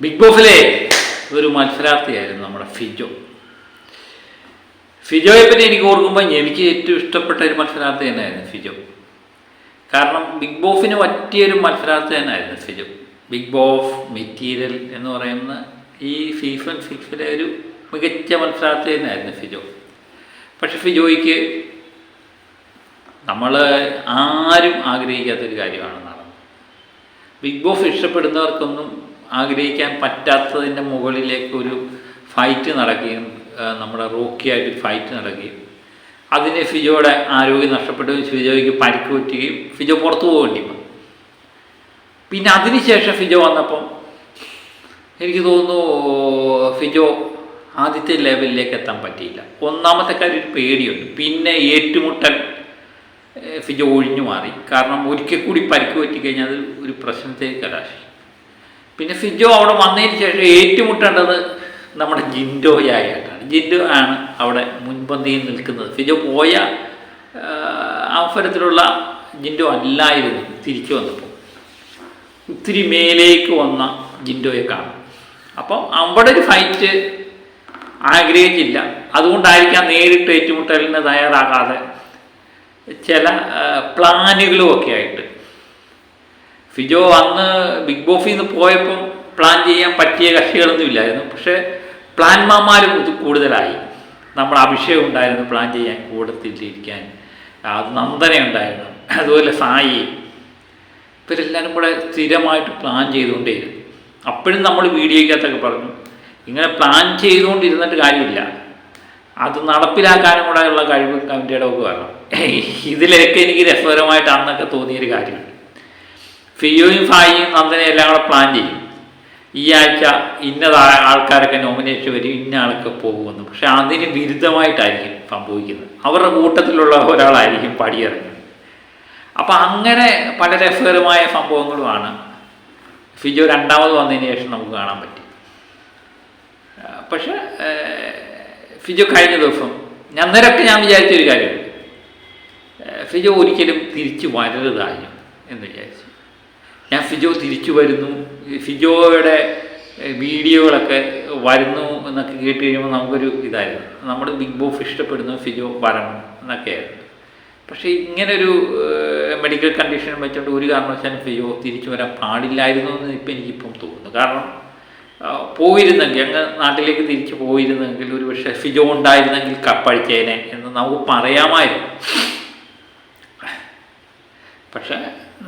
Big ബോസിലെ ഒരു മത്സരാർത്ഥിയായിരുന്നു നമ്മുടെ ഫിജോ. ഫിജോയെ പറ്റി എനിക്ക് ഓർക്കുമ്പോൾ എനിക്ക് ഏറ്റവും ഇഷ്ടപ്പെട്ട ഒരു മത്സരാർത്ഥി തന്നെയായിരുന്നു ഫിജോ. കാരണം ബിഗ് ബോസിന് പറ്റിയൊരു മത്സരാർത്ഥി തന്നെയായിരുന്നു ഫിജോ. ബിഗ് ബോഫ് മെറ്റീരിയൽ എന്ന് പറയുന്ന ഈ സീസൺ സിക്സിലെ ഒരു മികച്ച മത്സരാർത്ഥി തന്നെയായിരുന്നു ഫിജോ. പക്ഷെ ഫിജോയ്ക്ക് നമ്മൾ ആരും ആഗ്രഹിക്കാത്തൊരു കാര്യമാണ് നടന്നത്. ബിഗ് ബോസ് ഇഷ്ടപ്പെടുന്നവർക്കൊന്നും ആഗ്രഹിക്കാൻ പറ്റാത്തതിന്റെ മുകളിലേക്ക് ഒരു ഫൈറ്റ് നടക്കുകയും നമ്മുടെ റോക്കിയായിട്ട് ഫൈറ്റ് നടക്കുകയും. അതിന് ഫിജോയുടെ ആരോഗ്യം നഷ്ടപ്പെട്ടു. ഫിജോയ്ക്ക് പരിക്ക് പറ്റുകയും ഫിജോ പുറത്തു പോകേണ്ടി വന്നു. പിന്നെ അതിനുശേഷം ഫിജോ വന്നപ്പം എനിക്ക് തോന്നുന്നു ഫിജോ ആദ്യത്തെ ലെവലിലേക്ക് എത്താൻ പറ്റിയില്ല. ഒന്നാമത്തെ കാര്യം ഒരു പേടിയുണ്ട്. പിന്നെ ഏറ്റുമുട്ടൽ ഫിജോ ഒഴിഞ്ഞു മാറി. കാരണം ഒരിക്കൽ കൂടി പരിക്ക് പറ്റിക്കഴിഞ്ഞാൽ അത് ഒരു പ്രശ്നത്തെ കലാശി പിന്നെ ഫിജോ അവിടെ വന്നതിന് ശേഷം ഏറ്റുമുട്ടേണ്ടത് നമ്മുടെ ജിൻഡോയായിട്ടാണ് ജിൻഡോ ആണ് അവിടെ മുൻപന്തിയിൽ നിൽക്കുന്നത്. ഫിജോ പോയ അവസരത്തിലുള്ള ജിൻഡോ അല്ലായിരുന്നു. തിരിച്ചു വന്നപ്പോൾ. ഒത്തിരി മേലേക്ക് വന്ന ജിൻഡോയെ കാണും. അപ്പം അവിടെ ഒരു ഫൈറ്റ് ആഗ്രഹിച്ചില്ല. അതുകൊണ്ടായിരിക്കാം നേരിട്ട് ഏറ്റുമുട്ടലിന് തയ്യാറാകാതെ ചില പ്ലാനുകളും ഒക്കെ ആയിട്ട് ഫിജോ അന്ന് ബിഗ് ബോസിൽ നിന്ന് പോയപ്പോൾ പ്ലാൻ ചെയ്യാൻ പറ്റിയ കക്ഷികളൊന്നും ഇല്ലായിരുന്നു. പക്ഷേ പ്ലാൻമാർ കൂടുതലായി. നമ്മൾ അഭിഷേകം ഉണ്ടായിരുന്നു പ്ലാൻ ചെയ്യാൻ കൂടത്തിലിരിക്കാൻ. അത് നന്ദന ഉണ്ടായിരുന്നു. അതുപോലെ സായി. ഇവരെല്ലാവരും കൂടെ സ്ഥിരമായിട്ട് പ്ലാൻ ചെയ്തുകൊണ്ടേയിരുന്നു. അപ്പോഴും നമ്മൾ വീഡിയോയ്ക്കകത്തൊക്കെ പറഞ്ഞു ഇങ്ങനെ പ്ലാൻ ചെയ്തുകൊണ്ടിരുന്നിട്ട് കാര്യമില്ല. അത് നടപ്പിലാക്കാനും കൂടെ ഉള്ള കഴിവ് കമ്മിറ്റിയുടെ ഒക്കെ വരണം. ഇതിലൊക്കെ എനിക്ക് രസകരമായിട്ട് അന്നൊക്കെ തോന്നിയൊരു കാര്യമുണ്ട്. ഫിയോയും ഫായിയും നന്ദനയും എല്ലാം കൂടെ പ്ലാൻ ചെയ്യും. ഈ ആഴ്ച ഇന്നത ആൾക്കാരൊക്കെ നോമിനേറ്റ് വരും ഇന്ന ആൾക്ക് പോകുമെന്ന്. പക്ഷെ അതിന് വിരുദ്ധമായിട്ടായിരിക്കും സംഭവിക്കുന്നത്. അവരുടെ കൂട്ടത്തിലുള്ള ഒരാളായിരിക്കും പടിയിറങ്ങുന്നത്. അപ്പം അങ്ങനെ പല രസകരമായ സംഭവങ്ങളുമാണ്. ഫിജോ രണ്ടാമത് വന്നതിന് ശേഷം നമുക്ക് കാണാൻ പറ്റി. പക്ഷെ ഫിജോ കഴിഞ്ഞ ദിവസം ഞാൻ അന്നേരമൊക്കെ ഞാൻ വിചാരിച്ചൊരു കാര്യമുണ്ട്. ഫിജോ ഒരിക്കലും തിരിച്ചു വരരുതായും എന്ന് വിചാരിച്ചു. ഞാൻ ഫിജോ തിരിച്ചു വരുന്നു. ഫിജോയുടെ വീഡിയോകളൊക്കെ വരുന്നു എന്നൊക്കെ കേട്ട് കഴിയുമ്പോൾ നമുക്കൊരു ഇതായിരുന്നു. നമ്മൾ ബിഗ് ബോസ് ഇഷ്ടപ്പെടുന്നു ഫിജോ വരണം എന്നൊക്കെയായിരുന്നു പക്ഷേ ഇങ്ങനൊരു മെഡിക്കൽ കണ്ടീഷൻ വെച്ചുകൊണ്ട് ഒരു കാരണവശാലും ഫിജോ തിരിച്ചു വരാൻ പാടില്ലായിരുന്നു എന്ന് ഇപ്പം എനിക്കിപ്പം തോന്നുന്നു. കാരണം പോയിരുന്നെങ്കിൽ അങ്ങ് നാട്ടിലേക്ക് തിരിച്ചു പോയിരുന്നെങ്കിൽ ഒരു പക്ഷേ ഫിജോ ഉണ്ടായിരുന്നെങ്കിൽ കപ്പഴിച്ചേനെ എന്ന് നമുക്ക് പറയാമായിരുന്നു. പക്ഷേ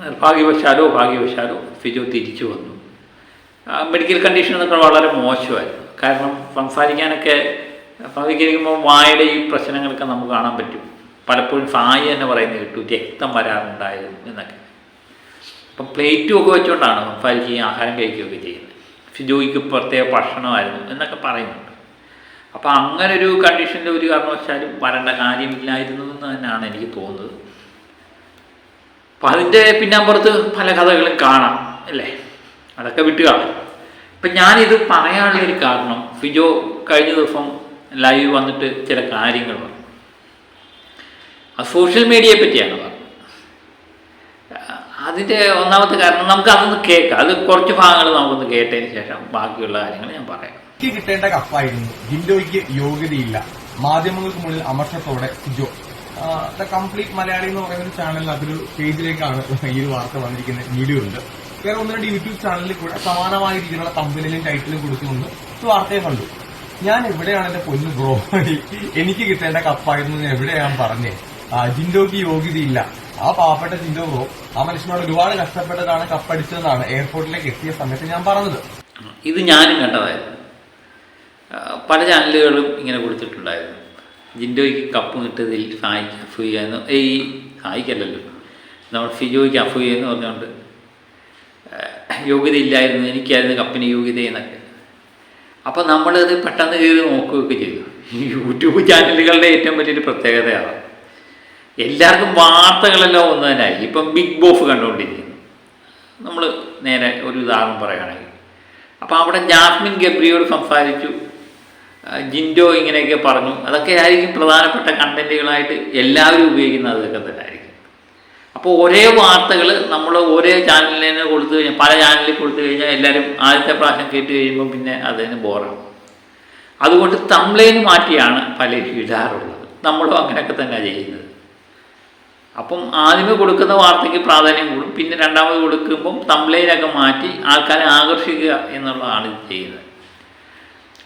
നിർഭാഗ്യവശാലോ ഭാഗ്യവശാലോ ഫിജോ തിരിച്ചു വന്നു. മെഡിക്കൽ കണ്ടീഷൻ എന്നൊക്കെ വളരെ മോശമായിരുന്നു. കാരണം സംസാരിക്കാനൊക്കെ സംസാരിക്കുമ്പോൾ വായുടെ ഈ പ്രശ്നങ്ങളൊക്കെ നമുക്ക് കാണാൻ പറ്റും. പലപ്പോഴും സായി എന്ന് പറയുന്നത് കിട്ടും രക്തം വരാറുണ്ടായിരുന്നു എന്നൊക്കെ. അപ്പം പ്ലേറ്റും ഒക്കെ വെച്ചുകൊണ്ടാണ് സംസാരിക്കുകയും ആഹാരം കഴിക്കുകയൊക്കെ ചെയ്യുന്നത്. ഫിജോയ്ക്ക് പ്രത്യേക ഭക്ഷണമായിരുന്നു എന്നൊക്കെ പറയുന്നുണ്ട്. അപ്പോൾ അങ്ങനൊരു ഒരു കണ്ടീഷനിൽ ഒരു കാരണവശാലും വരേണ്ട കാര്യമില്ലായിരുന്നു എന്ന് തന്നെയാണ് എനിക്ക് തോന്നുന്നത്. അപ്പം അതിന്റെ പിന്നാമ്പുറത്ത് പല കഥകളും കാണാം അല്ലേ? അതൊക്കെ വിട്ടുകാണ് ഇപ്പം ഞാനിത് പറയാനുള്ളൊരു കാരണം ഫിജോ കഴിഞ്ഞ ദിവസം ലൈവ് വന്നിട്ട് ചില കാര്യങ്ങൾ പറഞ്ഞു. അത് സോഷ്യൽ മീഡിയയെ പറ്റിയാണ് പറഞ്ഞത്. അതിന്റെ ഒന്നാമത്തെ കാരണം നമുക്ക് അതൊന്ന് കേൾക്കാം. അത് കുറച്ച് ഭാഗങ്ങൾ നമുക്കൊന്ന് കേട്ടതിന് ശേഷം ബാക്കിയുള്ള കാര്യങ്ങൾ ഞാൻ പറയാം. കിട്ടേണ്ട കപ്പായിരുന്നു. ജിൻഡോയ്ക്ക് യോഗ്യതയില്ല. മാധ്യമങ്ങൾക്ക് മുന്നിൽ അമർഷത്തോടെ സിജോ ദ കംപ്ലീറ്റ് മലയാളി എന്ന് പറയുന്ന ചാനലിൽ അതൊരു പേജിലേക്കാണ് ഈ ഒരു വാർത്ത വന്നിരിക്കുന്ന വീഡിയോ ഉണ്ട് വേറെ ഒന്ന് രണ്ട് യൂട്യൂബ് ചാനലിൽ കൂടെ സമാനമായ രീതിയിലുള്ള കമ്പനിയിലും ടൈറ്റിലും കൊടുത്തുകൊണ്ട് വാർത്തയെ കണ്ടു. ഞാൻ എവിടെയാണ് എന്റെ പൊന്ന് ബ്രോ എനിക്ക് കിട്ടേണ്ട കപ്പായിരുന്നു ഞാൻ എവിടെയാണ് പറഞ്ഞേ? ആ, ജിൻഡോയ്ക്ക് യോഗ്യതയില്ല. ആ പാവപ്പെട്ട ജിൻഡോ ബ്രോ ആ മനുഷ്യനോട് ഒരുപാട് കഷ്ടപ്പെട്ടതാണ് കപ്പടിച്ചതെന്നാണ് എയർപോർട്ടിലേക്ക് എത്തിയ സമയത്ത് ഞാൻ പറഞ്ഞത്. ഇത് ഞാനും കണ്ടതായിരുന്നു. പല ചാനലുകളും ഇങ്ങനെ കൊടുത്തിട്ടുണ്ടായിരുന്നു. ജിൻഡോയ്ക്ക് കപ്പ് കിട്ടതിൽ സായിക്ക് അഫൂയ എന്ന് ഈ സായിക്കല്ലല്ലോ നമ്മൾ ഫിജോയ്ക്ക് അഫൂയ എന്ന് പറഞ്ഞുകൊണ്ട് യോഗ്യത യോഗ്യതയില്ലായിരുന്നു എനിക്കായിരുന്നു കപ്പിന് യോഗ്യത എന്നൊക്കെ. അപ്പോൾ നമ്മളത് പെട്ടെന്ന് കയറി നോക്കുകയൊക്കെ ചെയ്തു. യൂട്യൂബ് ചാനലുകളുടെ ഏറ്റവും വലിയൊരു പ്രത്യേകതയാണ്. എല്ലാവർക്കും വാർത്തകളെല്ലാം ഒന്ന് തന്നെയായി ഇപ്പം ബിഗ് ബോസ് കണ്ടുകൊണ്ടിരിക്കുന്നു. നമ്മൾ നേരെ ഒരു ഉദാഹരണം പറയുകയാണെങ്കിൽ. അപ്പോൾ അവിടെ ജാസ്മിൻ ഗബ്രിയോട് സംസാരിച്ചു. ജിൻഡോ ഇങ്ങനെയൊക്കെ പറഞ്ഞു. അതൊക്കെ ആയിരിക്കും പ്രധാനപ്പെട്ട കണ്ടന്റുകളായിട്ട് എല്ലാവരും ഉപയോഗിക്കുന്നത് അതൊക്കെ തന്നെ ആയിരിക്കും. അപ്പോൾ ഒരേ വാർത്തകൾ നമ്മൾ ഒരേ ചാനലിൽ തന്നെ കൊടുത്തു കഴിഞ്ഞാൽ പല ചാനലിൽ കൊടുത്തു കഴിഞ്ഞാൽ എല്ലാവരും ആദ്യത്തെ പ്രാവശ്യം കേട്ട് കഴിയുമ്പോൾ പിന്നെ അതിന് ബോറാണ്. അതുകൊണ്ട് തംലൈൻ മാറ്റിയാണ് പലരും ഇടാറുള്ളത്. നമ്മളും അങ്ങനെയൊക്കെ തന്നെയാണ് ചെയ്യുന്നത്. അപ്പം ആദ്യമേ കൊടുക്കുന്ന വാർത്തയ്ക്ക് പ്രാധാന്യം കൂടും. പിന്നെ രണ്ടാമത് കൊടുക്കുമ്പം തംലൈനൊക്കെ മാറ്റി ആൾക്കാരെ ആകർഷിക്കുക എന്നുള്ളതാണ് ഇത് ചെയ്യുന്നത്.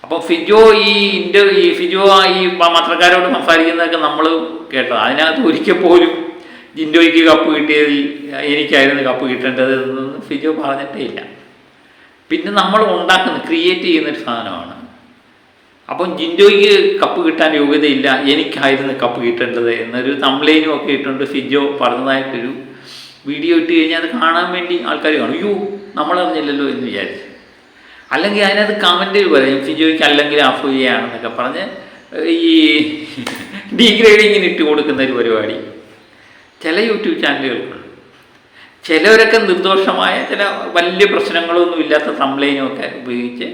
അപ്പോൾ ഫിജോ ഈ ഇന്ത്യ ഈ ഫിജോ ഈ പത്രക്കാരോട് സംസാരിക്കുന്നതൊക്കെ നമ്മൾ കേട്ടത്. അതിനകത്ത് ഒരിക്കൽ പോലും ജിൻഡോയ്ക്ക് കപ്പ് കിട്ടിയത് എനിക്കായിരുന്നു കപ്പ് കിട്ടേണ്ടത് എന്നൊന്നും ഫിജോ പറഞ്ഞിട്ടേ ഇല്ല. പിന്നെ നമ്മൾ ഉണ്ടാക്കുന്ന ക്രിയേറ്റ് ചെയ്യുന്നൊരു സാധനമാണ്. അപ്പം ജിൻഡോയ്ക്ക് കപ്പ് കിട്ടാൻ യോഗ്യതയില്ല എനിക്കായിരുന്നു കപ്പ് കിട്ടേണ്ടത് എന്നൊരു തംലൈനും ഒക്കെ ഇട്ടുകൊണ്ട് ഫിജോ പറഞ്ഞതായിട്ടൊരു വീഡിയോ ഇട്ട് കഴിഞ്ഞാൽ അത് കാണാൻ വേണ്ടി ആൾക്കാർ കാണും. അയ്യോ നമ്മളറിഞ്ഞില്ലല്ലോ എന്ന് വിചാരിച്ചു. അല്ലെങ്കിൽ അതിനകത്ത് കമന്റിൽ പറയും ഫിജോയ്ക്ക് അല്ലെങ്കിൽ അഫൂയയാണെന്നൊക്കെ പറഞ്ഞ് ഈ ഡീഗ്രേഡിങ്ങിന് ഇട്ട് കൊടുക്കുന്ന ഒരു പരിപാടി. ചില യൂട്യൂബ് ചാനലുകൾക്കുണ്ട്. ചിലവരൊക്കെ നിർദോഷമായ ചില വലിയ പ്രശ്നങ്ങളൊന്നും ഇല്ലാത്ത തംലൈനും ഒക്കെ ഉപയോഗിച്ച്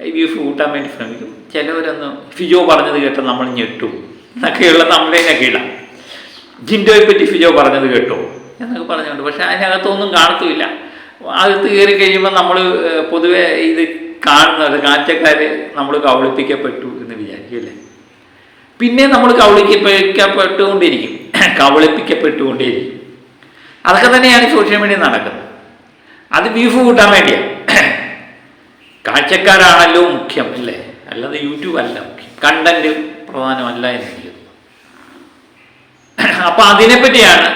വ്യൂസ് കൂട്ടാൻ വേണ്ടി ശ്രമിക്കും. ചിലവരൊന്നും ഫിജോ പറഞ്ഞത് കേട്ടോ നമ്മൾ ഞെട്ടും. എന്നൊക്കെയുള്ള തംലൈനൊക്കെ ഇടാം. ജിൻഡോയെ പറ്റി ഫിജോ പറഞ്ഞത് കേട്ടോ. എന്നൊക്കെ പറഞ്ഞുകൊണ്ട്. പക്ഷേ അതിനകത്തൊന്നും കാണത്തുമില്ല. അകത്ത് കയറി കഴിയുമ്പോൾ നമ്മൾ പൊതുവെ ഇത് കാണുന്നത് കാറ്റക്കാർ നമ്മൾ കവളിപ്പിക്കപ്പെട്ടു എന്ന് വിചാരിക്കും അല്ലേ? പിന്നെ നമ്മൾ കവളിക്കപ്പെട്ടുകൊണ്ടിരിക്കും കവളിപ്പിക്കപ്പെട്ടുകൊണ്ടിരിക്കും അതൊക്കെ തന്നെയാണ് സോഷ്യൽ മീഡിയ നടക്കുന്നത്. അത് ബീഫ് കൂട്ടാൻ വേണ്ടിയാണ് കാഴ്ചക്കാരാണല്ലോ മുഖ്യം അല്ലേ? അല്ലാതെ യൂട്യൂബ് അല്ല മുഖ്യം. കണ്ടന്റ് പ്രധാനമല്ല എന്ന് എനിക്ക് അപ്പൊ അതിനെപ്പറ്റിയാണ്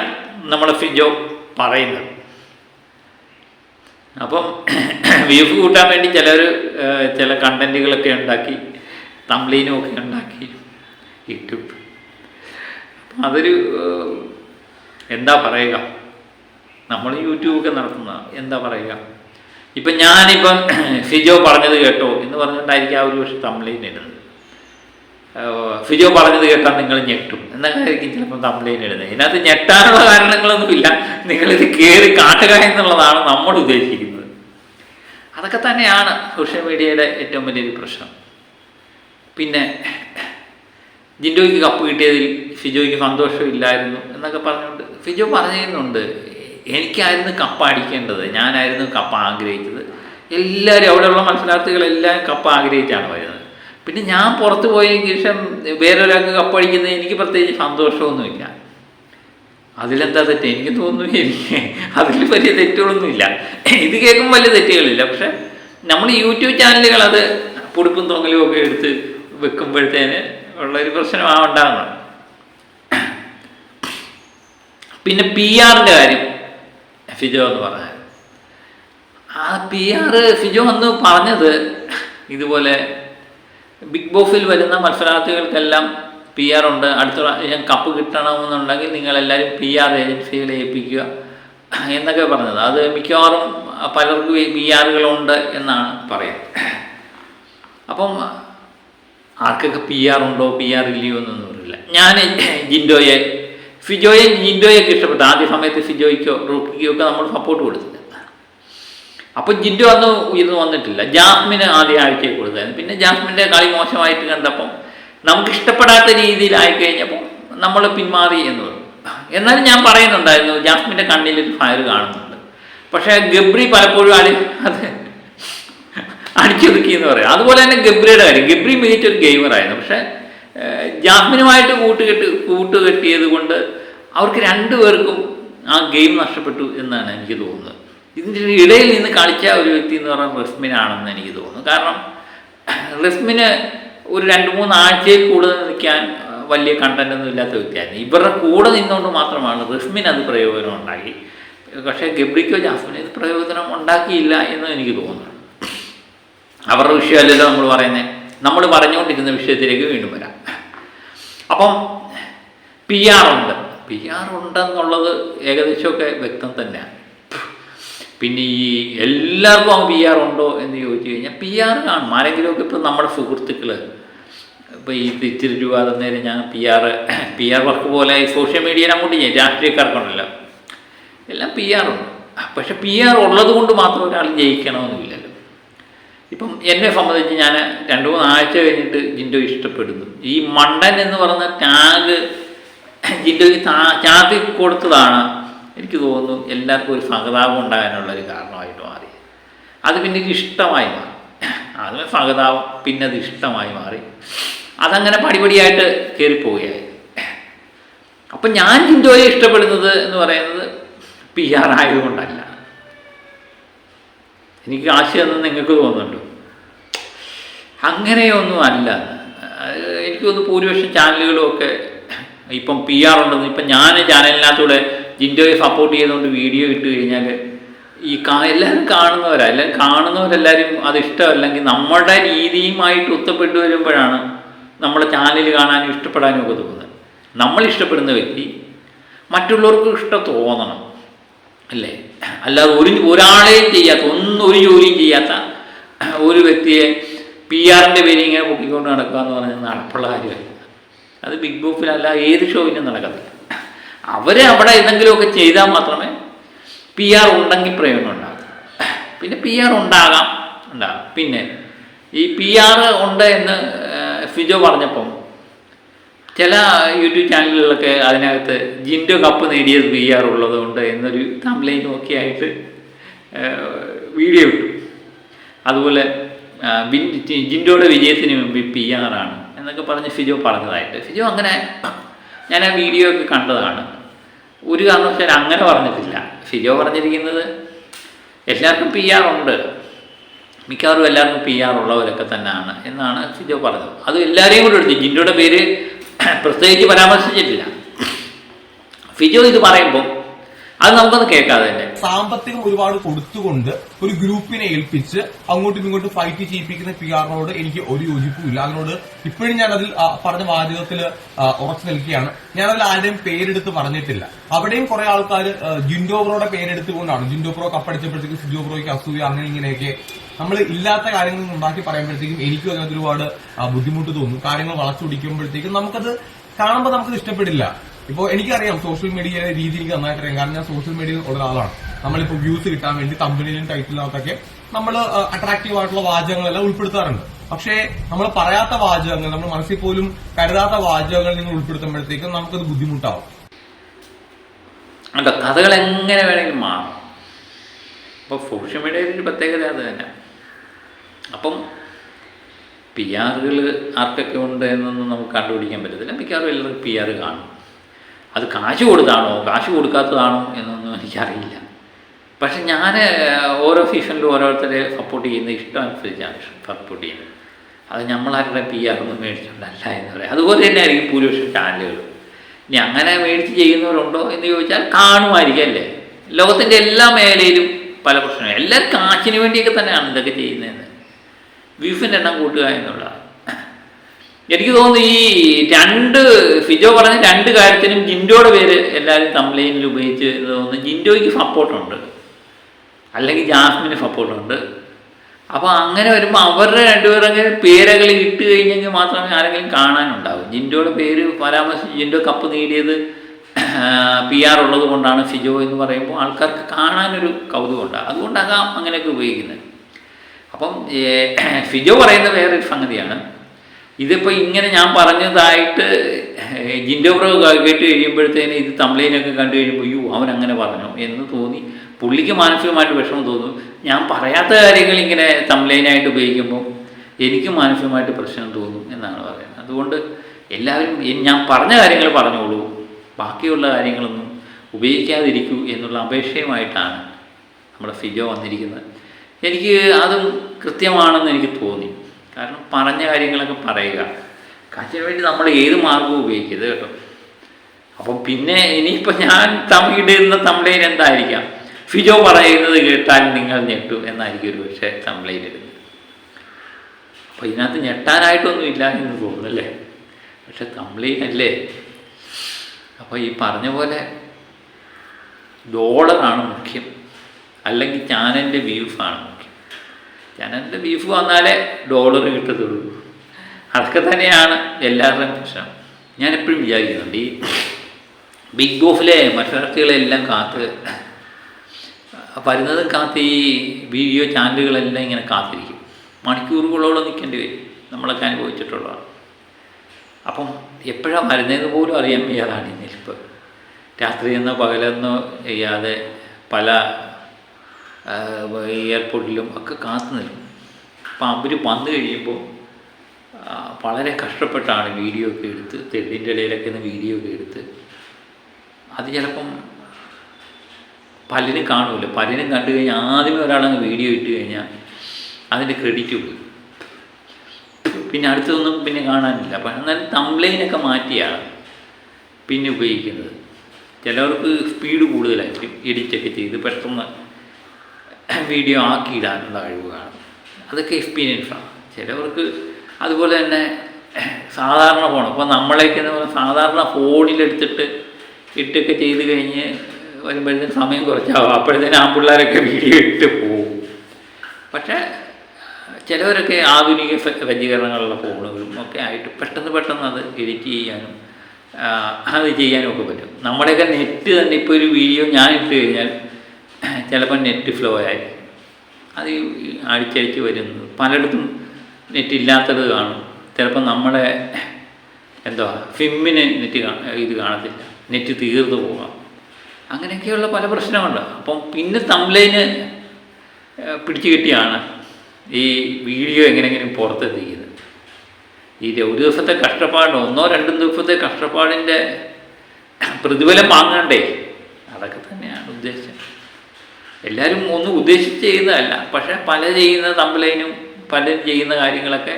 നമ്മൾ ഫിജോ പറയുന്നത്. അപ്പം വ്യൂഫ് കൂട്ടാൻ വേണ്ടി ചിലർ ചില കണ്ടന്റുകളൊക്കെ ഉണ്ടാക്കി തംലീനും ഒക്കെ ഉണ്ടാക്കി യൂട്യൂബ് അതൊരു എന്താ പറയുക? നമ്മൾ യൂട്യൂബൊക്കെ നടത്തുന്ന എന്താ പറയുക? ഇപ്പം ഞാനിപ്പം ഫിജോ പറഞ്ഞത് കേട്ടോ എന്ന് പറഞ്ഞുകൊണ്ടായിരിക്കും ആ ഒരു പക്ഷെ തംലീൻ ഇടുന്നത്. ഫിജോ പറഞ്ഞത് കേട്ടാൽ നിങ്ങൾ ഞെട്ടും. എന്നായിരിക്കും ചിലപ്പോൾ കംപ്ലൈന്റ് ഇടുന്നത്. ഇതിനകത്ത് ഞെട്ടാനുള്ള കാരണങ്ങളൊന്നുമില്ല. നിങ്ങളിത് കയറി കാട്ടുക എന്നുള്ളതാണ് നമ്മൾ ഉദ്ദേശിക്കുന്നത്. അതൊക്കെ തന്നെയാണ് സോഷ്യൽ മീഡിയയുടെ ഏറ്റവും വലിയൊരു പ്രശ്നം. പിന്നെ ജിൻഡോയ്ക്ക് കപ്പ് കിട്ടിയതിൽ ഫിജോയ്ക്ക് സന്തോഷമില്ലായിരുന്നു എന്നൊക്കെ പറഞ്ഞുകൊണ്ട് ഫിജോ പറയുന്നുണ്ട് എനിക്കായിരുന്നു കപ്പ് അടിക്കേണ്ടത്. ഞാനായിരുന്നു കപ്പ് ആഗ്രഹിച്ചത്. എല്ലാവരും അവിടെയുള്ള മത്സരാർത്ഥികളെല്ലാം കപ്പ ആഗ്രഹിച്ചാണ് വരുന്നത്. പിന്നെ ഞാൻ പുറത്ത് പോയതിന് ശേഷം വേറൊരാൾക്ക് കപ്പടിക്കുന്നത് എനിക്ക് പ്രത്യേകിച്ച് സന്തോഷമൊന്നുമില്ല. അതിലെന്താ തെറ്റ്? എനിക്ക് തോന്നുന്നു എനിക്ക് അതിൽ വലിയ തെറ്റുകളൊന്നുമില്ല. ഇത് കേൾക്കുമ്പോൾ വലിയ തെറ്റുകളില്ല. പക്ഷെ നമ്മൾ യൂട്യൂബ് ചാനലുകൾ അത് പൊടിപ്പും തൊങ്ങലും ഒക്കെ എടുത്ത് വെക്കുമ്പോഴത്തേന് ഉള്ളൊരു പ്രശ്നമാണ് ഉണ്ടാകുന്നത് പിന്നെ പി ആറിന്റെ കാര്യം ഫിജോ എന്ന് പറഞ്ഞാൽ ആ പി ആറ് ഫിജോ അന്ന് പറഞ്ഞത് ഇതുപോലെ ബിഗ് ബോസിൽ വരുന്ന മത്സരാർത്ഥികൾക്കെല്ലാം പി ആർ ഉണ്ട്. അടുത്ത പ്രാവശ്യം കപ്പ് കിട്ടണമെന്നുണ്ടെങ്കിൽ നിങ്ങളെല്ലാവരും പി ആർ ഏജൻസികളെ ഏൽപ്പിക്കുക എന്നൊക്കെ പറഞ്ഞത്. അത് മിക്കവാറും പലർക്കും പി ആറുകളുണ്ട് എന്നാണ് പറയുന്നത്. അപ്പം ആർക്കൊക്കെ പി ആർ ഉണ്ടോ പി ആർ ഇല്ലയോ പറയില്ല ഞാൻ ജിൻഡോയെ ഫിജോയെ ജിൻഡോയൊക്കെ ഇഷ്ടപ്പെട്ടു. ആദ്യ സമയത്ത് ഫിജോയ്ക്കോ റൂക്കിക്കോ ഒക്കെ നമ്മൾ സപ്പോർട്ട് കൊടുത്തില്ല അപ്പോൾ ജിഡു അന്ന് ഉയർന്നു വന്നിട്ടില്ല. ജാസ്മിന് ആദ്യ ആഴ്ചയിൽ കൊടുത്തായിരുന്നു. പിന്നെ ജാസ്മിന്റെ കളി മോശമായിട്ട് കണ്ടപ്പം നമുക്ക് ഇഷ്ടപ്പെടാത്ത രീതിയിലായി കഴിഞ്ഞപ്പോൾ നമ്മൾ പിന്മാറി എന്ന് പറഞ്ഞു. എന്നാലും ഞാൻ പറയുന്നുണ്ടായിരുന്നു കണ്ണിൽ ഒരു ഫയർ കാണുന്നുണ്ട്. പക്ഷേ ഗബ്രി പലപ്പോഴും അടി അത്. അടിച്ചൊതുക്കി എന്ന് പറയാം. അതുപോലെ തന്നെ ഗബ്രിയുടെ കാര്യം. ഗബ്രി മികച്ചൊരു ഗെയിമറായിരുന്നു പക്ഷേ ജാസ്മിനുമായിട്ട് കൂട്ടുകെട്ട് കൂട്ടുകെട്ടിയത് കൊണ്ട് അവർക്ക് രണ്ടുപേർക്കും ആ ഗെയിം നഷ്ടപ്പെട്ടു എന്നാണ് എനിക്ക് തോന്നുന്നത്. ഇതിന്റെ ഇടയിൽ നിന്ന് കളിച്ച ഒരു വ്യക്തി എന്ന് പറയുന്നത് റിസ്മിനാണെന്ന് എനിക്ക് തോന്നുന്നു. കാരണം റിസ്മിന് ഒരു രണ്ട് മൂന്ന് ആഴ്ചയിൽ കൂടുതൽ നിൽക്കാൻ വലിയ കണ്ടന്റ് ഒന്നും ഇല്ലാത്ത വ്യക്തിയായിരുന്നു. ഇവരുടെ കൂടെ നിന്നുകൊണ്ട് മാത്രമാണ് റിസ്മിന് അത് പ്രയോജനം ഉണ്ടാക്കി. പക്ഷേ ഗബ്രിക്കോ ജാസ്മിന് ഇത് പ്രയോജനം ഉണ്ടാക്കിയില്ല എന്ന് എനിക്ക് തോന്നുന്നു. അവരുടെ വിഷയമല്ലല്ലോ നമ്മൾ പറയുന്നത്. നമ്മൾ പറഞ്ഞുകൊണ്ടിരുന്ന വിഷയത്തിലേക്ക് വീണ്ടും വരാം. അപ്പം പി ആർ ഉണ്ട്. പി ആർ ഉണ്ടെന്നുള്ളത് ഏകദേശമൊക്കെ വ്യക്തം തന്നെയാണ്. പിന്നെ ഈ എല്ലാവർക്കും പി ആർ ഉണ്ടോ എന്ന് ചോദിച്ചു കഴിഞ്ഞാൽ പി ആർ കാണും ആരെങ്കിലുമൊക്കെ ഇപ്പം നമ്മുടെ സുഹൃത്തുക്കൾ ഇപ്പോൾ ഈ ഇത്തിരി രൂപ തന്നേരം ഞാൻ P R P R work പോലെ ഈ സോഷ്യൽ മീഡിയയിൽ അങ്ങോട്ട് ചെയ്യും രാഷ്ട്രീയക്കാർക്കുണ്ടല്ലോ എല്ലാം പി ആർ ഉണ്ട്. പക്ഷെ പി ആർ ഉള്ളത് കൊണ്ട് മാത്രം ഒരാൾ ജയിക്കണമെന്നില്ലല്ലോ. ഇപ്പം എന്നെ സംബന്ധിച്ച് ഞാൻ രണ്ട് മൂന്ന് ആഴ്ച കഴിഞ്ഞിട്ട് ജിൻഡോ ഇഷ്ടപ്പെടുന്നു. ഈ മണ്ടൻ എന്ന് പറഞ്ഞ ടാഗ് ജിൻഡോയ്ക്ക് താ കൊടുത്തതാണ്. എനിക്ക് തോന്നുന്നു എല്ലാവർക്കും ഒരു സഹതാപം ഉണ്ടാകാനുള്ള ഒരു കാരണമായിട്ട് മാറി. അത് പിന്നെ ഇഷ്ടമായി മാറി. അത് സഹതാപം പിന്നെ അത് ഇഷ്ടമായി മാറി. അതങ്ങനെ പടിപടിയായിട്ട് കയറിപ്പോവുകയായി. അപ്പം ഞാൻ ജിൻഡോയെ ഇഷ്ടപ്പെടുന്നത് എന്ന് പറയുന്നത് പി ആർ ആയതുകൊണ്ടല്ല. എനിക്ക് കാശ് എന്ന് നിങ്ങൾക്ക് തോന്നുന്നുണ്ടോ? അങ്ങനെയൊന്നും അല്ല. അത് എനിക്ക് തോന്നുന്നു ഭൂരിപക്ഷം ചാനലുകളും ഒക്കെ ഇപ്പം പി ആർ ഉണ്ടെന്ന് ഇപ്പം ഞാൻ ചാനലിനകത്തൂടെ ജിൻഡോയെ സപ്പോർട്ട് ചെയ്തുകൊണ്ട് വീഡിയോ ഇട്ട് കഴിഞ്ഞാൽ ഈ കാ എല്ലാവരും കാണുന്നവരാ. എല്ലാവരും കാണുന്നവരെല്ലാവരും അത് ഇഷ്ടമല്ലെങ്കിൽ നമ്മുടെ രീതിയുമായിട്ട് ഒത്തപ്പെട്ടു വരുമ്പോഴാണ് നമ്മളെ ചാനൽ കാണാനും ഇഷ്ടപ്പെടാനും ഒക്കെ തോന്നുന്നത്. നമ്മൾ ഇഷ്ടപ്പെടുന്ന വ്യക്തി മറ്റുള്ളവർക്ക് ഇഷ്ടം തോന്നണം. അല്ലേ? അല്ലാതെ ഒരു ഒരാളെയും ചെയ്യാത്ത ഒന്നും ഒരു ജോലിയും ചെയ്യാത്ത ഒരു വ്യക്തിയെ പി ആറിന്റെ പേര് ഇങ്ങനെ പൊക്കിക്കൊണ്ട് നടക്കുക എന്ന് പറഞ്ഞാൽ നടപ്പുള്ള കാര്യമല്ല. അത് ബിഗ് ബോസിലല്ല ഏത് ഷോയിനും നടക്കത്തില്ല. അവരെ അവിടെ എന്തെങ്കിലുമൊക്കെ ചെയ്താൽ മാത്രമേ പി ആർ ഉണ്ടെങ്കിൽ പ്രയോജനം ഉണ്ടാകും പിന്നെ പി ആർ ഉണ്ടാകാം. ഉണ്ടാകാം പിന്നെ ഈ പി ആർ ഉണ്ട് എന്ന് ഫിജോ പറഞ്ഞപ്പം ചില യൂട്യൂബ് ചാനലുകളിലൊക്കെ അതിനകത്ത് ജിൻഡോ കപ്പ് നേടിയത് പി ആർ ഉള്ളത് കൊണ്ട് എന്നൊരു കംപ്ലൈന്റും ഒക്കെ ആയിട്ട് വീഡിയോ ഇട്ടു. അതുപോലെ ജിൻഡോയുടെ വിജയത്തിന് മുമ്പ് പി ആർ ആണ് എന്നൊക്കെ പറഞ്ഞ് ഫിജോ പറഞ്ഞതായിട്ട്. ഫിജോ അങ്ങനെ ഞാൻ ആ വീഡിയോ ഒക്കെ കണ്ടതാണ്. ഒരു കാരണവശാലും അങ്ങനെ പറഞ്ഞിട്ടില്ല. ഫിജോ പറഞ്ഞിരിക്കുന്നത് എല്ലാവർക്കും പി ഉണ്ട്. മിക്കവാറും എല്ലാവർക്കും പി ആർ ഉള്ളവരൊക്കെ തന്നെയാണ് എന്നാണ് ഫിജോ പറഞ്ഞത്. അത് എല്ലാവരെയും കൂടെ എടുത്തു. ജിൻഡോയുടെ പേര് പ്രത്യേകിച്ച് പരാമർശിച്ചിട്ടില്ല. ഫിജോ ഇത് പറയുമ്പോൾ അത് നമുക്കൊന്ന് കേൾക്കാതെ തന്നെ. സാമ്പത്തികം ഒരുപാട് കൊടുത്തുകൊണ്ട് ഒരു ഗ്രൂപ്പിനെ ഏൽപ്പിച്ച് അങ്ങോട്ടും ഇങ്ങോട്ടും ഫൈറ്റ് ചെയ്യിപ്പിക്കുന്ന പി ആറിനോട് എനിക്ക് ഒരു യോജിപ്പും ഇല്ല അതിനോട് ഇപ്പോഴും ഞാൻ അതിൽ പറഞ്ഞ വാചകത്തിൽ ഉറച്ചു നിൽക്കുകയാണ്. ഞാൻ അതിൽ ആരുടെയും പേരെടുത്ത് പറഞ്ഞിട്ടില്ല. അവിടെയും കുറെ ആൾക്കാർ ജിൻഡോ ബ്രോയുടെ പേരെടുത്തുകൊണ്ടാണ്. ജിൻഡോ ബ്രോ കപ്പടിച്ചപ്പോഴത്തേക്കും സിജോ ബ്രോയ്ക്ക് അസൂയ അങ്ങനെ ഇങ്ങനെയൊക്കെ നമ്മൾ ഇല്ലാത്ത കാര്യങ്ങൾ ഉണ്ടാക്കി പറയുമ്പോഴത്തേക്കും എനിക്കും അതിനകത്ത് ഒരുപാട് ബുദ്ധിമുട്ട് തോന്നും. കാര്യങ്ങൾ വളച്ചു പിടിക്കുമ്പോഴത്തേക്കും നമുക്കത് കാണുമ്പോൾ നമുക്കത് ഇഷ്ടപ്പെടില്ല. ഇപ്പോ എനിക്കറിയാം സോഷ്യൽ മീഡിയയുടെ രീതി എനിക്ക് നന്നായിട്ട് അറിയാം കാരണം ഞാൻ സോഷ്യൽ മീഡിയയിൽ ഉള്ള ആളാണ് നമ്മളിപ്പോ വ്യൂസ് കിട്ടാൻ വേണ്ടി കമ്പനിയിലും ടൈറ്റിലിനകത്തൊക്കെ നമ്മൾ അട്രാക്റ്റീവ് ആയിട്ടുള്ള വാചകങ്ങളെല്ലാം ഉൾപ്പെടുത്താറുണ്ട്. പക്ഷേ നമ്മൾ പറയാത്ത വാചകങ്ങൾ നമ്മൾ മനസ്സിൽ പോലും കരുതാത്ത വാചകങ്ങൾ നിങ്ങൾ ഉൾപ്പെടുത്തുമ്പോഴത്തേക്കും നമുക്കത് ബുദ്ധിമുട്ടാവും. അല്ല കഥകൾ എങ്ങനെ വേണമെങ്കിലും മാറും. അപ്പോൾ സോഷ്യൽ മീഡിയയിൽ ഒരു പ്രത്യേകത അത് തന്നെ. അപ്പം പി ആറുകൾ ആർക്കൊക്കെ ഉണ്ട് എന്നൊന്നും നമുക്ക് കണ്ടുപിടിക്കാൻ പറ്റത്തില്ല. മിക്കവാറും എല്ലാവർക്കും പി ആറ് കാണും. അത് കാശ് കൊടുത്താണോ? കാശ് കൊടുക്കാത്തതാണോ എന്നൊന്നും എനിക്കറിയില്ല. പക്ഷെ ഞാൻ ഓരോ സീസണിലും ഓരോരുത്തരെ സപ്പോർട്ട് ചെയ്യുന്ന ഇഷ്ടം അനുസരിച്ചാണ് സപ്പോർട്ട് ചെയ്യുന്നത്. അത് നമ്മളാരുടെ പി ആർ ഒന്നും മേടിച്ചിട്ടുണ്ടല്ല എന്ന് പറയാം. അതുപോലെ തന്നെ ആയിരിക്കും ഭൂരിപക്ഷം ചാനലുകൾ. ഇനി അങ്ങനെ മേടിച്ച് ചെയ്യുന്നവരുണ്ടോ എന്ന് ചോദിച്ചാൽ കാണുമായിരിക്കും അല്ലേ? ലോകത്തിന്റെ എല്ലാ മേഖലയിലും പല പ്രശ്നങ്ങളും എല്ലാവരും കാശിന് വേണ്ടിയൊക്കെ തന്നെയാണ് ഇതൊക്കെ ചെയ്യുന്നതെന്ന്. വ്യൂസിന്റെ എണ്ണം കൂട്ടുക എന്നുള്ളതാണ് എനിക്ക് തോന്നുന്നു ഈ രണ്ട് ഫിജോ പറഞ്ഞ രണ്ട് കാര്യത്തിനും ജിൻഡോയുടെ പേര് എല്ലാവരും കംപ്ലൈന്റിൽ ഉപയോഗിച്ച് തോന്നുന്നു. ജിൻഡോയ്ക്ക് സപ്പോർട്ടുണ്ട്. അല്ലെങ്കിൽ ജാസ്മിന് സപ്പോർട്ടുണ്ട്. അപ്പോൾ അങ്ങനെ വരുമ്പോൾ അവരുടെ രണ്ടുപേരുടെ പേരകൾ ഇട്ട് കഴിഞ്ഞെങ്കിൽ മാത്രമേ ആരെങ്കിലും കാണാനുണ്ടാവും. ജിൻഡോയുടെ പേര് പരാമർശിച്ച് ജിൻഡോ കപ്പ് നേടിയത് പി ആർ ഉള്ളത് കൊണ്ടാണ് ഫിജോ എന്ന് പറയുമ്പോൾ ആൾക്കാർക്ക് കാണാനൊരു കൗതുകമുണ്ട്. അതുകൊണ്ടാകാം അങ്ങനെയൊക്കെ ഉപയോഗിക്കുന്നത്. അപ്പം ഫിജോ പറയുന്ന വേറൊരു സംഗതിയാണ്. ഇതിപ്പോൾ ഇങ്ങനെ ഞാൻ പറഞ്ഞതായിട്ട് ജിന്റെ ബ്രോ കേട്ട് കഴിയുമ്പോഴത്തേന് ഇത് തമ്പ്ലൈനൊക്കെ കണ്ടു കഴിയുമ്പോൾ അയ്യോ അവൻ അങ്ങനെ പറഞ്ഞു എന്ന് തോന്നി. പുള്ളിക്ക് മാനസികമായിട്ട് വിഷമം തോന്നും. ഞാൻ പറയാത്ത കാര്യങ്ങൾ ഇങ്ങനെ തമ്പ്ലൈനായിട്ട് ഉപയോഗിക്കുമ്പോൾ എനിക്ക് മാനസികമായിട്ട് പ്രശ്നം തോന്നും എന്നാണ് പറയുന്നത്. അതുകൊണ്ട് എല്ലാവരും ഞാൻ പറഞ്ഞ കാര്യങ്ങൾ പറഞ്ഞോളൂ. ബാക്കിയുള്ള കാര്യങ്ങളൊന്നും ഉപയോഗിക്കാതിരിക്കൂ എന്നുള്ള അപേക്ഷയുമായിട്ടാണ് നമ്മുടെ ഫിജോ വന്നിരിക്കുന്നത്. എനിക്ക് അതും കൃത്യമാണെന്ന് എനിക്ക് തോന്നി. കാരണം പറഞ്ഞ കാര്യങ്ങളൊക്കെ പറയുക. കാശിന് വേണ്ടി നമ്മൾ ഏത് മാർഗവും ഉപയോഗിക്കരുത് കേട്ടോ. അപ്പം പിന്നെ ഇനിയിപ്പോൾ ഞാൻ തമിഴിടുന്ന തമിഴയിൽ എന്തായിരിക്കാം? ഫിജോ പറയുന്നത് കേട്ടാൽ നിങ്ങൾ ഞെട്ടു എന്നായിരിക്കും ഒരു പക്ഷേ തമിഴയിൽ ഇടുന്നത്. അപ്പോൾ ഇതിനകത്ത് ഞെട്ടാനായിട്ടൊന്നും ഇല്ല എന്ന് തോന്നുന്നു അല്ലേ? പക്ഷെ തമിഴിനല്ലേ അപ്പോൾ ഈ പറഞ്ഞ പോലെ ഡോളറാണ് മുഖ്യം. അല്ലെങ്കിൽ ചാനലിന്റെ വ്യൂസാണ് മുഖ്യം. ചാനലിന്റെ ബീഫ് വന്നാലേ ഡോളർ കിട്ടത്തുള്ളൂ. അതൊക്കെ തന്നെയാണ് എല്ലാവരുടെയും പ്രശ്നം. ഞാൻ എപ്പോഴും വിചാരിക്കുന്നുണ്ട് ഈ ബിഗ് ബോസിലെ മത്സരാർത്ഥികളെല്ലാം കാത്ത് വരുന്നതും കാത്ത് ഈ വീഡിയോ ചാനലുകളെല്ലാം ഇങ്ങനെ കാത്തിരിക്കും. മണിക്കൂറുകളോളം നിൽക്കേണ്ടി വരും. നമ്മളൊക്കെ അനുഭവിച്ചിട്ടുള്ളതാണ്. അപ്പം എപ്പോഴാണ് വരുന്നതെന്ന് പോലും അറിയാൻ വയ്യാതാണ് ഈ നിൽപ്പ്. രാത്രിയെന്നോ പകലെന്നോ ചെയ്യാതെ പല എയർപോർട്ടിലും ഒക്കെ കാത്തു നിൽക്കും. അപ്പം അവർ വന്നു കഴിയുമ്പോൾ വളരെ കഷ്ടപ്പെട്ടാണ് വീഡിയോ ഒക്കെ എടുത്ത് തെളിന്റെ ഇടയിലൊക്കെ നിന്ന് വീഡിയോ ഒക്കെ എടുത്ത്. അത് ചിലപ്പം പലരും കാണുമല്ലോ പലരും കണ്ടു കഴിഞ്ഞാൽ ആദ്യമേ ഒരാളങ്ങ് വീഡിയോ ഇട്ട് കഴിഞ്ഞാൽ അതിന്റെ ക്രെഡിറ്റ് പോയി. പിന്നെ അടുത്തതൊന്നും പിന്നെ കാണാനില്ല. അപ്പം എന്നാലും തംബ്ലൈനൊക്കെ മാറ്റിയാണ് പിന്നെ ഉപയോഗിക്കുന്നത്. ചിലവർക്ക് സ്പീഡ് കൂടുതലായിരിക്കും. എഡിറ്റൊക്കെ ചെയ്ത് പെട്ടെന്ന് വീഡിയോ ആക്കിയിടാനുള്ള കഴിവ് കാണും അതൊക്കെ എക്സ്പീരിയൻസാണ് ചിലവർക്ക് അതുപോലെ തന്നെ സാധാരണ ഫോൺ അപ്പോൾ നമ്മളെയൊക്കെ സാധാരണ ഫോണിലെടുത്തിട്ട് ഇട്ടൊക്കെ ചെയ്ത് കഴിഞ്ഞ് വരുമ്പോഴത്തേന് സമയം കുറച്ചാവും. അപ്പോഴത്തേന് ആ പിള്ളേരൊക്കെ വീഡിയോ ഇട്ട് പോകും പക്ഷേ ചിലവരൊക്കെ ആധുനിക സജ്ജീകരണങ്ങളുള്ള ഫോണുകളും ഒക്കെ ആയിട്ട് പെട്ടെന്ന് പെട്ടെന്ന് അത് എഡിറ്റ് ചെയ്യാനും അത് ചെയ്യാനും ഒക്കെ പറ്റും. നമ്മുടെയൊക്കെ നെറ്റ് തന്നെ ഇപ്പോൾ ഒരു വീഡിയോ ഞാൻ ഇട്ട് കഴിഞ്ഞാൽ ചിലപ്പോൾ നെറ്റ് ഫ്ലോ ആയി. അത് അടിച്ചടിച്ച് വരുന്നത് പലയിടത്തും നെറ്റ് ഇല്ലാത്തത് കാണും. ചിലപ്പോൾ നമ്മുടെ എന്തോ ഫിമ്മിന് നെറ്റ് ഇത് കാണത്തില്ല. നെറ്റ് തീർന്നു പോകാം അങ്ങനെയൊക്കെയുള്ള പല പ്രശ്നമുണ്ട് അപ്പം പിന്നെ തംലൈന് പിടിച്ചു കിട്ടിയാണ് ഈ വീഡിയോ എങ്ങനെയെങ്കിലും പുറത്തെത്തിക്കുന്നത്. ഈ ഒരു ദിവസത്തെ കഷ്ടപ്പാട് ഒന്നോ രണ്ടോ ദിവസത്തെ കഷ്ടപ്പാടിന്റെ പ്രതിഫലം വാങ്ങണ്ടേ? അതൊക്കെ തന്നെയാണ് ഉദ്ദേശം. എല്ലാവരും ഒന്നും ഉദ്ദേശിച്ച് ചെയ്യുന്നതല്ല. പക്ഷെ പല ചെയ്യുന്ന തമ്മിലൈനും പലരും ചെയ്യുന്ന കാര്യങ്ങളൊക്കെ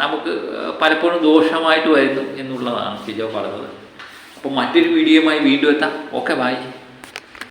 നമുക്ക് പലപ്പോഴും ദോഷമായിട്ട് വരുന്നു എന്നുള്ളതാണ് ഫിജോ പറഞ്ഞത്. അപ്പോൾ മറ്റൊരു വീഡിയോയുമായി വീണ്ടും എത്താം. Okay bye.